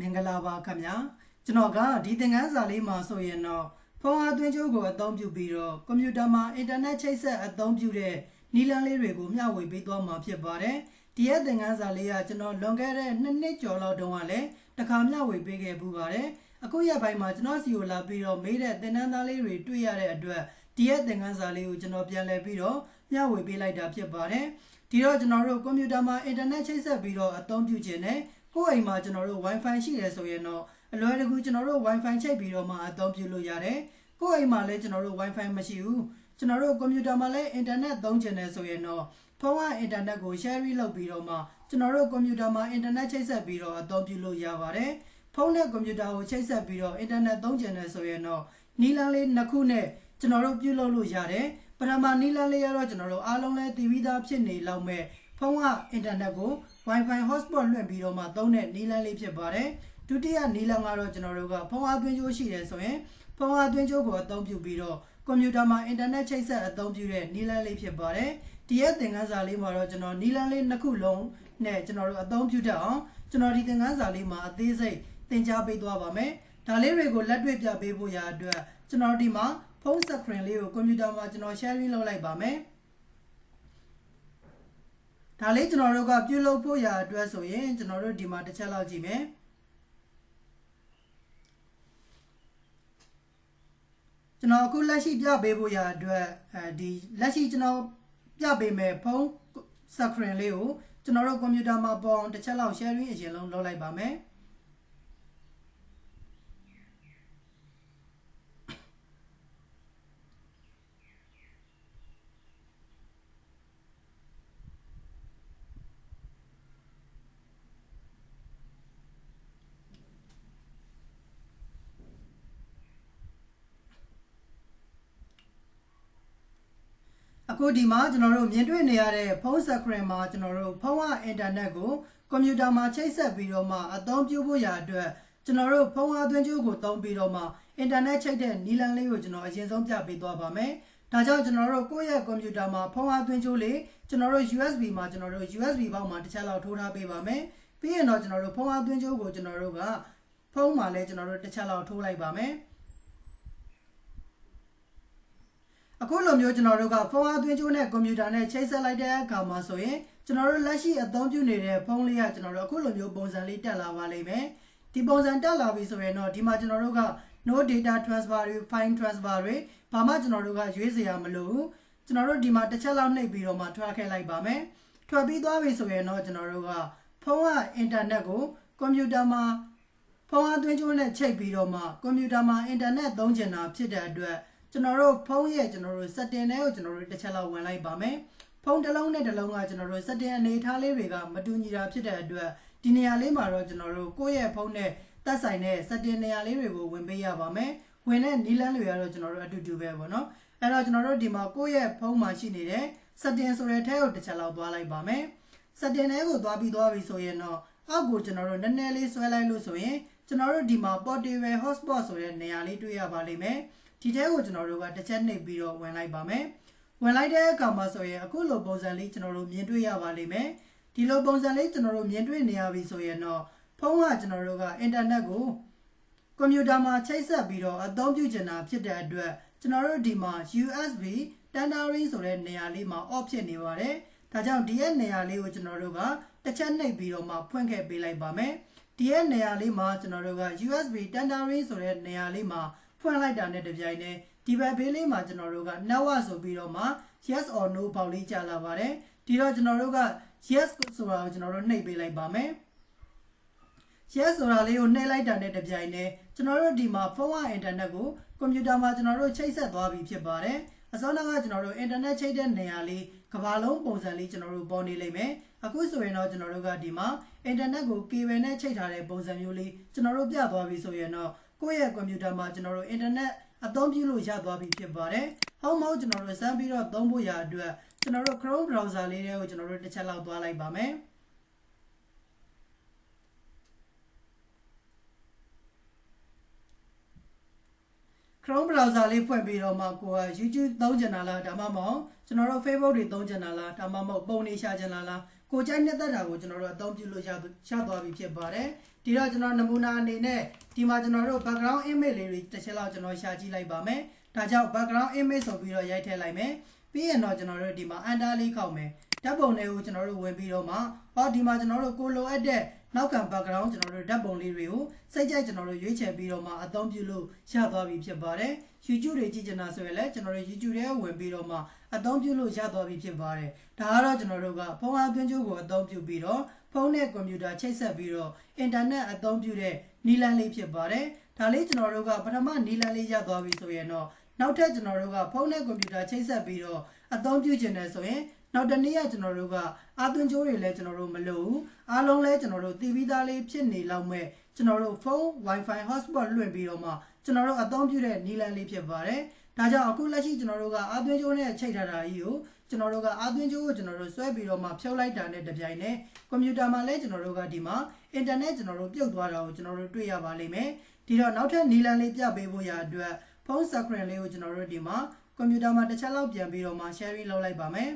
မင်္ဂလာပါခင်ဗျာကျွန်တော်ကဒီသင်ခန်းစာလေးမှာဆိုရင်တော့ဖုန်းအားသွင်းကြိုးကိုအသုံးပြုပြီးတော့ကွန်ပျူတာမှာအင်တာနက်ချိတ်ဆက်အသုံးပြုတဲ့နည်းလမ်းလေးတွေကိုမျှဝေပေးသွားမှာဖြစ်ပါတယ်ဒီရဲ့သင်ခန်းစာလေးကကျွန်တော်လွန်ခဲ့တဲ့နှစ်နှစ်ကျော်လောက်တုန်းကလည်းတစ်ခါမျှဝေပေးခဲ့ပူပါတယ်အခုရက်ပိုင်းမှာကျွန်တော်စီကိုလာပြီးတော့မေးတဲ့သင်တန်းသားလေးတွေတွေ့ရတဲ့အတွက်ဒီရဲ့သင်ခန်းစာလေးကိုကျွန်တော်ပြန်လည်ပြီးတော့မျှဝေပေးလိုက်တာဖြစ်ပါတယ်ဒီတော့ကျွန်တော်တို့ကွန်ပျူတာမှာအင်တာနက်ချိတ်ဆက်ပြီးတော့အသုံးပြုခြင်းနဲ့ ကိုယ့်အိမ်မှာကျွန်တော်တို့ Wi-Fi ရှိတယ်ဆိုရင်တော့အလွယ်တကူကျွန်တော်တို့ Wi-Fi ချိတ်ပြီးတော့မှအသုံးပြုလို့ရတယ်။ကိုယ့်အိမ်မှာလည်းကျွန်တော်တို့ Wi-Fi မရှိဘူး။ကျွန်တော်တို့ကွန်ပျူတာမှာလည်းအင်တာနက်သုံးချင်တယ်ဆိုရင်တော့ဖုန်းကအင်တာနက်ကို share လုပ်ပြီးတော့မှကျွန်တော်တို့ကွန်ပျူတာမှာအင်တာနက်ချိတ်ဆက်ပြီးတော့အသုံးပြုလို့ရပါတယ်။ဖုန်းနဲ့ကွန်ပျူတာကိုချိတ်ဆက်ပြီးတော့အင်တာနက်သုံးချင်တယ်ဆိုရင်တော့နီလန်းလေးနှစ်ခုနဲ့ကျွန်တော်တို့ပြုလုပ်လို့ရတယ်။ပထမနီလန်းလေးကတော့ကျွန်တော်တို့အားလုံးလည်းတည်ပြီးသားဖြစ်နေလောက်မဲ့ ဖုန်းကအင်တာနက်ကို Wi-Fi hotspot လွှင့်ပြီးတော့မှသုံးတဲ့နီလန်းလေးဖြစ်ပါတယ်ဒုတိယနီလန်းကတော့ကျွန်တော်တို့ကဖုန်းအားသွင်းကြိုးရှိတယ်ဆိုရင်ဖုန်းအားသွင်းကြိုးကိုအသုံးပြုပြီးတော့ကွန်ပျူတာမှာအင်တာနက်ချိတ်ဆက်အသုံးပြုတဲ့နီလန်းလေးဖြစ်ပါတယ်ဒီရဲ့သင်ခန်းစာလေးမှာတော့ကျွန်တော်နီလန်းလေးနှစ်ခုလုံးနဲ့ကျွန်တော်တို့အသုံးပြုတတ်အောင်ကျွန်တော်ဒီသင်ခန်းစာလေးမှာအသေးစိတ်သင်ကြားပေးသွားပါမယ်ဒါလေးတွေကိုလက်တွေ့ပြပေးဖို့ရာအတွက်ကျွန်တော်ဒီမှာဖုန်းစကရင်လေးကိုကွန်ပျူတာမှာကျွန်တော် sharing လုပ်လိုက်ပါမယ် ဒါလေးကျွန်တော်တို့ကပြုလုပ်ဖို့ရာအတွက်ဆိုရင်ကျွန်တော်တို့ဒီမှာတစ်ချက်လောက်ကြည့်မယ်ကျွန်တော်အခုလက်ရှိပြပေးဖို့ရာအတွက်အဲဒီလက်ရှိကျွန်တော်ပြပေးမယ်ဖုန်းစကရင်လေးကိုကျွန်တော်တို့ကွန်ပျူတာမှာပေါ်အောင်တစ်ချက်လောက် sharing အရင်လုံးလုပ်လိုက်ပါမယ် အခုဒီမှာကျွန်တော်တို့မြင်တွေ့နေရတဲ့ဖုန်းစကရင်မှာကျွန်တော်တို့ဖုန်းကအင်တာနက်ကိုကွန်ပျူတာမှာချိတ်ဆက်ပြီးတော့မှအသုံးပြုဖို့ရာအတွက်ကျွန်တော်တို့ဖုန်းအားသွင်းကြိုးကိုသုံးပြီးတော့မှအင်တာနက်ချိတ်တဲ့နီလန်လေးကိုကျွန်တော်အရင်ဆုံးပြပေးသွားပါမယ်။ဒါကြောင့်ကျွန်တော်တို့ကိုယ့်ရဲ့ကွန်ပျူတာမှာဖုန်းအားသွင်းကြိုးလေးကျွန်တော်တို့ USB မှာကျွန်တော်တို့ USB ဘောက်မှာတစ်ချက်လောက်ထိုးထားပေးပါမယ်။ပြီးရင်တော့ကျွန်တော်တို့ဖုန်းအားသွင်းကြိုးကိုကျွန်တော်တို့ကဖုန်းမှာလည်းကျွန်တော်တို့တစ်ချက်လောက်ထိုးလိုက်ပါမယ်။ အခုလိုမျိုးကျွန်တော်တို့ကဖုန်းအားသွင်းကြိုးနဲ့ကွန်ပျူတာနဲ့ချိတ်ဆက်လိုက်တဲ့အခါမှာဆိုရင်ကျွန်တော်တို့လက်ရှိအသုံးပြုနေတဲ့ဖုန်းလေးကကျွန်တော်တို့အခုလိုမျိုးပုံစံလေးတက်လာပါလိမ့်မယ်ဒီပုံစံတက်လာပြီဆိုရင်တော့ဒီမှာကျွန်တော်တို့က no data transfer တွေ file transfer တွေဘာမှကျွန်တော်တို့ကရွေးစရာမလိုဘူးကျွန်တော်တို့ဒီမှာတစ်ချက်လောက်နှိပ်ပြီးတော့မှထွက်ခဲ့လိုက်ပါမယ်ထွက်ပြီးသွားပြီဆိုရင်တော့ကျွန်တော်တို့ကဖုန်းကအင်တာနက်ကိုကွန်ပျူတာမှာဖုန်းအားသွင်းကြိုးနဲ့ချိတ်ပြီးတော့မှကွန်ပျူတာမှာအင်တာနက်သုံးချင်တာဖြစ်တဲ့အတွက် ကျွန်တော်တို့ဖုန်းရဲ့ကျွန်တော်တို့ setting တွေကိုကျွန်တော်တို့တစ်ချက်လောက်ဝင်လိုက်ပါမယ်ဖုန်းတစ်လုံးနဲ့တစ်လုံးကကျွန်တော်တို့ setting အနေထားလေးတွေကမတူညီတာဖြစ်တဲ့အတွက်ဒီနေရာလေးမှာတော့ကျွန်တော်တို့ကိုယ့်ရဲ့ဖုန်းနဲ့သက်ဆိုင်တဲ့ setting နေရာလေးတွေကိုဝင်ပေးရပါမယ်ဝင်တဲ့နီးလန်းတွေကတော့ကျွန်တော်တို့အတူတူပဲပေါ့နော်အဲ့တော့ကျွန်တော်တို့ဒီမှာကိုယ့်ရဲ့ဖုန်းမှာရှိနေတဲ့ setting ဆိုတဲ့ထဲကိုတစ်ချက်လောက်သွားလိုက်ပါမယ် setting တွေကိုသွားပြီးသွားပြီဆိုရင်တော့အောက်ကိုကျွန်တော်တို့နည်းနည်းလေးဆွဲလိုက်လို့ဆိုရင်ကျွန်တော်တို့ဒီမှာ portable hotspot ဆိုတဲ့နေရာလေးတွေ့ရပါလိမ့်မယ် ဒီထဲကိုကျွန်တော်တို့ကတစ်ချက်နှိပ်ပြီးတော့ဝင်လိုက်ပါမယ်ဝင်လိုက်တဲ့အခါမှာဆိုရင်အခုလိုပုံစံလေးကျွန်တော်တို့မြင်တွေ့ရပါလိမ့်မယ်ဒီလိုပုံစံလေးကျွန်တော်တို့မြင်တွေ့နေရပြီဆိုရင်တော့ဖုန်းကကျွန်တော်တို့ကအင်တာနက်ကိုကွန်ပျူတာမှာချိတ်ဆက်ပြီးတော့အသုံးပြုချင်တာဖြစ်တဲ့အတွက်ကျွန်တော်တို့ဒီမှာ USB tethering ဆိုတဲ့နေရာလေးမှာ off ဖြစ်နေပါတယ်ဒါကြောင့်ဒီရဲ့နေရာလေးကိုကျွန်တော်တို့ကတစ်ချက်နှိပ်ပြီးတော့မှဖွင့်ခဲ့ပေးလိုက်ပါမယ်ဒီရဲ့နေရာလေးမှာကျွန်တော်တို့က USB tethering ဆိုတဲ့နေရာလေးမှာ ဖွင့်လိုက်တာနဲ့တပြိုင်တည်းဒီဘက်ဘေးလေးမှာကျွန်တော်တို့က network ဆိုပြီးတော့မှ yes or no ပေါက်လေးကြာလာပါတယ်ဒီတော့ကျွန်တော်တို့က yes ဆိုတာကိုကျွန်တော်တို့နှိပ်ပေးလိုက်ပါမယ် yes ဆိုတာလေးကိုနှိပ်လိုက်တာနဲ့တပြိုင်တည်းကျွန်တော်တို့ဒီမှာဖုန်းဝအင်တာနက်ကိုကွန်ပျူတာမှာကျွန်တော်တို့ချိတ်ဆက်သွားပြီဖြစ်ပါတယ်အစောနောက်ကျွန်တော်တို့အင်တာနက်ချိတ်တဲ့နေရာလေးကဘာလုံးပုံစံလေးကျွန်တော်တို့ပေါ်နေလိမ့်မယ်အခုဆိုရင်တော့ကျွန်တော်တို့ကဒီမှာအင်တာနက်ကို cable နဲ့ချိတ်ထားတဲ့ပုံစံမျိုးလေးကျွန်တော်တို့ပြသွားပြီဆိုရင်တော့ ကိုယ့်ရဲ့ကွန်ပျူတာမှာကျွန်တော်တို့အင်တာနက်အသုံးပြုလို့ရသွားပြီဖြစ်ပါတယ်။ဟုတ်မဟုတ်ကျွန်တော်တို့စမ်းပြီးတော့သုံးဖို့ရအတွက်ကျွန်တော်တို့ Chrome browser လေးတွေကိုကျွန်တော်တို့တစ်ချက်လောက်သွားလိုက်ပါမယ်။ Chrome browser လေးဖွင့်ပြီးတော့မှကိုက YouTube သုံးချင်တာလားဒါမှမဟုတ်ကျွန်တော်တို့ Facebook တွေသုံးချင်တာလားဒါမှမဟုတ်ပုံနေရှာချင်တာလားကိုကြိုက်နေတဲ့တာကိုကျွန်တော်တို့အသုံးပြုလို့ရရသွားပြီဖြစ်ပါတယ် ဒီတော့ကျွန်တော်နမူနာအနေနဲ့ဒီမှာကျွန်တော်တို့ background image လေးတွေတစ်ချက်လောက်ကျွန်တော်ရှာကြည့်လိုက်ပါမယ်ဒါကြောင့် background image ဆိုပြီးတော့ရိုက်ထည့်လိုက်မယ်ပြီးရင်တော့ကျွန်တော်တို့ဒီမှာ under လေးခောက်မယ်ဓာတ်ပုံတွေကိုကျွန်တော်တို့ဝင်ပြီးတော့မှဟောဒီမှာကျွန်တော်တို့ကိုလိုအပ်တဲ့နောက်ခံ background ကျွန်တော်တို့ဓာတ်ပုံလေးတွေကိုစိတ်ကြိုက်ကျွန်တော်တို့ရွေးချယ်ပြီးတော့မှအသုံးပြုလို့ရသွားပြီဖြစ်ပါတယ် YouTube တွေကြည့်ချင်တာဆိုရင်လည်းကျွန်တော်တို့ YouTube ထဲဝင်ပြီးတော့မှအသုံးပြုလို့ရသွားပြီဖြစ်ပါတယ်ဒါကတော့ကျွန်တော်တို့ကဖုန်းအားသွင်းကြိုးကိုအသုံးပြုပြီးတော့ဖုန်းနဲ့ကွန်ပျူတာချိတ်ဆက်ပြီးတော့အင်တာနက်အသုံးပြုတဲ့နီလန်လေးဖြစ်ပါတယ်ဒါလေးကျွန်တော်တို့ကပထမနီလန်လေးရသွားပြီဆိုရင်တော့နောက်ထပ်ကျွန်တော်တို့ကဖုန်းနဲ့ကွန်ပျူတာချိတ်ဆက်ပြီးတော့အသုံးပြုချင်တယ်ဆိုရင်နောက်တနေ့ကကျွန်တော်တို့ကအာသွင်းကြိုးတွေလည်းကျွန်တော်တို့မလုပ်ဘူးအားလုံးလည်းကျွန်တော်တို့တီးပြီးသားလေးဖြစ်နေလောက်မဲ့ကျွန်တော်တို့ဖုန်း Wi-Fi hotspot လွှင့်ပြီးတော့မှကျွန်တော်တို့အသုံးပြုတဲ့နီလန်လေးဖြစ်ပါတယ်ဒါကြောင့်အခုလက်ရှိကျွန်တော်တို့ကအာသွင်းကြိုးနဲ့ချိတ်ထားတာကြီးကို ကျွန်တော်တို့ကအာသွင်းကြိုးကိုကျွန်တော်တို့ဆွဲပြီးတော့မှဖြုတ်လိုက်တာနဲ့တပြိုင်နက်ကွန်ပျူတာမှာလည်းကျွန်တော်တို့ကဒီမှာအင်တာနက်ကျွန်တော်တို့ပြုတ်သွားတာကိုကျွန်တော်တို့တွေ့ရပါလိမ့်မယ်ဒီတော့နောက်ထပ်နီလန်လေးပြပေးဖို့ရအတွက်ဖုန်း screen လေးကိုကျွန်တော်တို့ဒီမှာကွန်ပျူတာမှာတစ်ချက်လောက်ပြန်ပြီးတော့မှ sharing လုပ်လိုက်ပါမယ်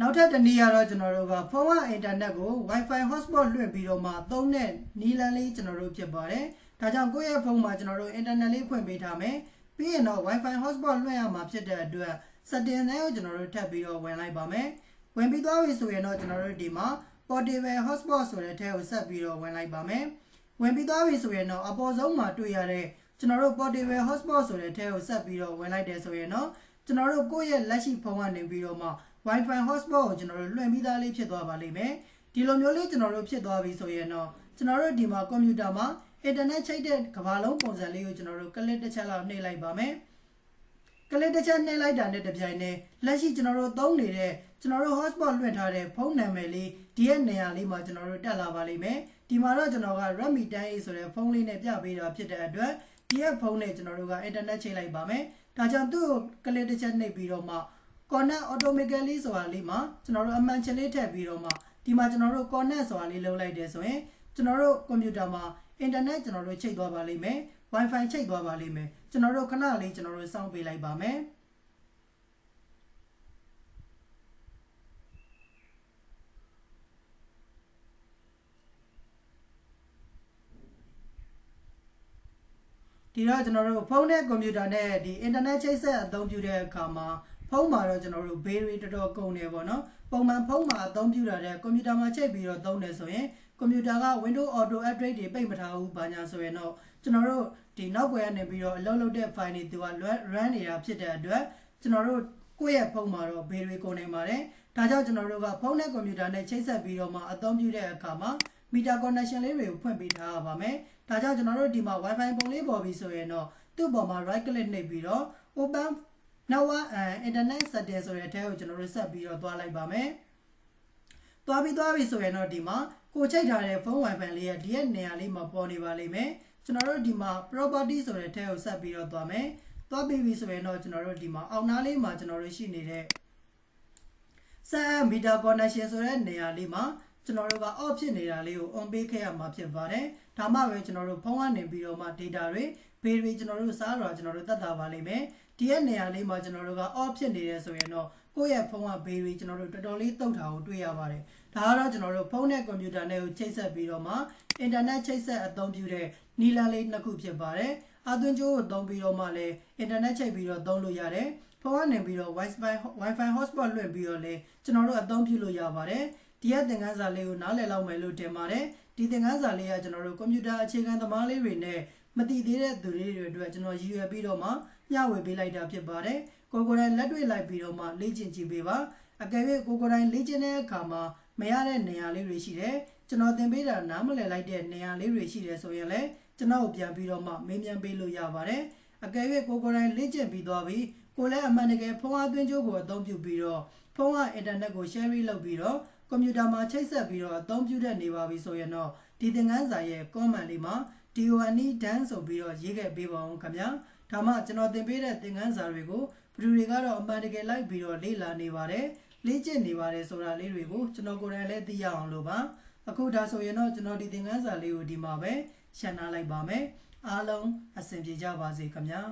နောက်ထပ်တစ်နည်းကတော့ကျွန်တော်တို့ကဖုန်းကအင်တာနက်ကို Wi-Fi hotspot လွှင့်ပြီးတော့မှသုံးတဲ့နီလန်လေးကျွန်တော်တို့ဖြစ်ပါတယ်။ဒါကြောင့်ကိုယ့်ရဲ့ဖုန်းမှာကျွန်တော်တို့အင်တာနက်လေးဖွင့်ပေးထားမယ်။ပြီးရင်တော့ Wi-Fi hotspot လွှင့်ရမှာဖြစ်တဲ့အတွက် setting တွေကိုကျွန်တော်တို့ထပ်ပြီးတော့ဝင်လိုက်ပါမယ်။ဝင်ပြီးသွားပြီဆိုရင်တော့ကျွန်တော်တို့ဒီမှာ portable hotspot ဆိုတဲ့ထဲကိုဆက်ပြီးတော့ဝင်လိုက်ပါမယ်။ဝင်ပြီးသွားပြီဆိုရင်တော့အပေါ်ဆုံးမှာတွေ့ရတဲ့ကျွန်တော်တို့ portable hotspot ဆိုတဲ့ထဲကိုဆက်ပြီးတော့ဝင်လိုက်တယ်ဆိုရင်တော့ကျွန်တော်တို့ကိုယ့်ရဲ့လက်ရှိဖုန်းကနေပြီးတော့မှ Wi-Fi hotspot ကိုကျွန်တော်တို့လွှင့်ပြီးသားလေးဖြစ်သွားပါလိမ့်မယ်ဒီလိုမျိုးလေးကျွန်တော်တို့ဖြစ်သွားပြီဆိုရင်တော့ကျွန်တော်တို့ဒီမှာကွန်ပျူတာမှာအင်တာနက်ချိတ်တဲ့ကမ္ဘာလုံးပုံစံလေးကိုကျွန်တော်တို့ကလစ်တစ်ချက်လောက်နှိပ်လိုက်ပါမယ်ကလစ်တစ်ချက်နှိပ်လိုက်တာနဲ့တပြိုင်နက်လက်ရှိကျွန်တော်တို့သုံးနေတဲ့ကျွန်တော်တို့ hotspot လွှင့်ထားတဲ့ဖုန်းနာမည်လေးဒီရဲ့နေရာလေးမှာကျွန်တော်တို့တက်လာပါလိမ့်မယ်ဒီမှာတော့ကျွန်တော်က Redmi 10A ဆိုတဲ့ဖုန်းလေးနဲ့ပြပေးတာဖြစ်တဲ့အတွက်ဒီရဲ့ဖုန်းနဲ့ကျွန်တော်တို့ကအင်တာနက်ချိတ်လိုက်ပါမယ်ဒါကြောင့်သူ့ကိုကလစ်တစ်ချက်နှိပ်ပြီးတော့မှ connect automatically ဆိုတာလေးမှာကျွန်တော်တို့အမှန်ချင်လေးထည့်ပြီးတော့မှဒီမှာကျွန်တော်တို့ connect ဆိုတာလေးလုပ်လိုက်တယ်ဆိုရင်ကျွန်တော်တို့ကွန်ပျူတာမှာ internet ကျွန်တော်တို့ချိတ်သွားပါလိမ့်မယ် wifi ချိတ်သွားပါလိမ့်မယ်ကျွန်တော်တို့ခဏလေးကျွန်တော်တို့စောင့်ပေးလိုက်ပါမယ်ဒီတော့ကျွန်တော်တို့ဖုန်းနဲ့ကွန်ပျူတာနဲ့ဒီ internet ချိတ်ဆက်အသုံးပြုတဲ့အခါမှာ ဖုန်းမှာတော့ကျွန်တော်တို့ battery တော်တော်ကုန်နေပေါ့နော်ပုံမှန်ဖုန်းမှာအသုံးပြုတာတဲ့ကွန်ပျူတာမှာချိန်ပြီးတော့သုံးတယ်ဆိုရင်ကွန်ပျူတာက Windows Auto Update တွေပိတ်မထားဘူးဘာညာဆိုရင်တော့ကျွန်တော်တို့ဒီနောက်ွယ်ကနေပြီးတော့အလုပ်လုပ်တဲ့ file တွေသူက run နေတာဖြစ်တဲ့အတွက်ကျွန်တော်တို့ကိုယ့်ရဲ့ဖုန်းမှာတော့ battery ကုန်နေပါတယ်ဒါကြောင့်ကျွန်တော်တို့ကဖုန်းနဲ့ကွန်ပျူတာနဲ့ချိတ်ဆက်ပြီးတော့မှအသုံးပြုတဲ့အခါမှာ meter connection လေးတွေကိုဖွင့်ပေးထားရပါမယ်ဒါကြောင့်ကျွန်တော်တို့ဒီမှာ Wi-Fi ပုံလေးပေါ်ပြီးဆိုရင်တော့သူ့ပေါ်မှာ right click နှိပ်ပြီးတော့ open နောက်ဝအန် internet setting ဆိုတဲ့အထဲကိုကျွန်တော်တို့ဆက်ပြီးတော့သွားလိုက်ပါမယ်။သွားပြီးသွားပြီဆိုရင်တော့ဒီမှာကိုချိတ်ထားတဲ့ဖုန်း Wi-Fi လေးရဲ့ဒီရဲ့နေရာလေးမှာပေါ်နေပါလိမ့်မယ်။ကျွန်တော်တို့ဒီမှာ property ဆိုတဲ့အထဲကိုဆက်ပြီးတော့သွားမယ်။သွားပြီးပြီဆိုရင်တော့ကျွန်တော်တို့ဒီမှာအောက်နားလေးမှာကျွန်တော်တို့ရှိနေတဲ့ set meter connection ဆိုတဲ့နေရာလေးမှာကျွန်တော်တို့က off ဖြစ်နေတာလေးကို on ပေးခဲ့ရမှာဖြစ်ပါတယ်။ဒါမှပဲကျွန်တော်တို့ဖုန်းကနေပြီးတော့မှ data တွေ bill တွေကျွန်တော်တို့စားတော့ကျွန်တော်တို့တတ်တာပါလိမ့်မယ်။ ဒီရဲ့နေရာလေးမှာကျွန်တော်တို့က off ဖြစ်နေတယ်ဆိုရင်တော့ကိုယ့်ရဲ့ဖုန်းက bill တွေကျွန်တော်တို့တော်တော်လေးတုတ်တာကိုတွေ့ရပါတယ်။ဒါကတော့ကျွန်တော်တို့ဖုန်းနဲ့ကွန်ပျူတာနဲ့ကိုချိတ်ဆက်ပြီးတော့မှ internet ချိတ်ဆက်အသုံးပြုတဲ့နီလာလေးနှစ်ခုဖြစ်ပါတယ်။အသွင်းကြိုးကိုသုံးပြီးတော့မှလည်း internet ချိတ်ပြီးတော့သုံးလို့ရတယ်။ဖုန်းကနေပြီးတော့ Wi-Fi Wi-Fi hotspot လွှင့်ပြီးတော့လည်းကျွန်တော်တို့အသုံးပြုလို့ရပါတယ်။ဒီရဲ့သင်ခန်းစာလေးကိုနားလည်လောက်မယ်လို့တင်ပါတယ်ဒီသင်ခန်းစာလေးကကျွန်တော်တို့ကွန်ပျူတာအခြေခံသမားလေးတွေနဲ့မသိသေးတဲ့သူတွေတွေအတွက်ကျွန်တော်ရည်ရွယ်ပြီးတော့မှ မျှဝေပေးလိုက်တာဖြစ်ပါတယ်ကိုကိုယ်တိုင်လက်တွေ့လိုက်ပြီးတော့မှလေ့ကျင့်ကြည့်ပေးပါအကယ်၍ကိုကိုယ်တိုင်လေ့ကျင့်တဲ့အခါမှာမရတဲ့နေရာလေးတွေရှိတယ်ကျွန်တော်သင်ပေးတာနားမလည်လိုက်တဲ့နေရာလေးတွေရှိတယ်ဆိုရင်လည်းကျွန်တော်ပြန်ပြီးတော့မှမေးမြန်းပေးလို့ရပါတယ်အကယ်၍ကိုကိုယ်တိုင်လေ့ကျင့်ပြီးသွားပြီကိုလည်းအမှန်တကယ်ဖုန်းအားသွင်းကြိုးကိုအသုံးပြုပြီးတော့ဖုန်းကအင်တာနက်ကို share လုပ်ပြီးတော့ကွန်ပျူတာမှာချိတ်ဆက်ပြီးတော့အသုံးပြုတတ်နေပါပြီဆိုရင်တော့ဒီသင်ခန်းစာရဲ့ comment လေးမှာ DONE dance ဆိုပြီးတော့ရေးခဲ့ပေးပါအောင်ခင်ဗျာဒါမှကျွန်တော်သင်ပေးတဲ့သင်ခန်းစာတွေကိုဘယ်သူတွေကတော့အမှန်တကယ်လိုက်ပြီးတော့လေ့လာနေပါတယ်လေ့ကျင့်နေပါတယ်ဆိုတာလေးတွေကိုကျွန်တော်ကိုယ်တိုင်လည်းသိရအောင်လို့ပါအခုဒါဆိုရင်တော့ကျွန်တော်ဒီသင်ခန်းစာလေးကိုဒီမှာပဲရှင်းနာလိုက်ပါမယ်အားလုံးအဆင်ပြေကြပါစေခင်ဗျာ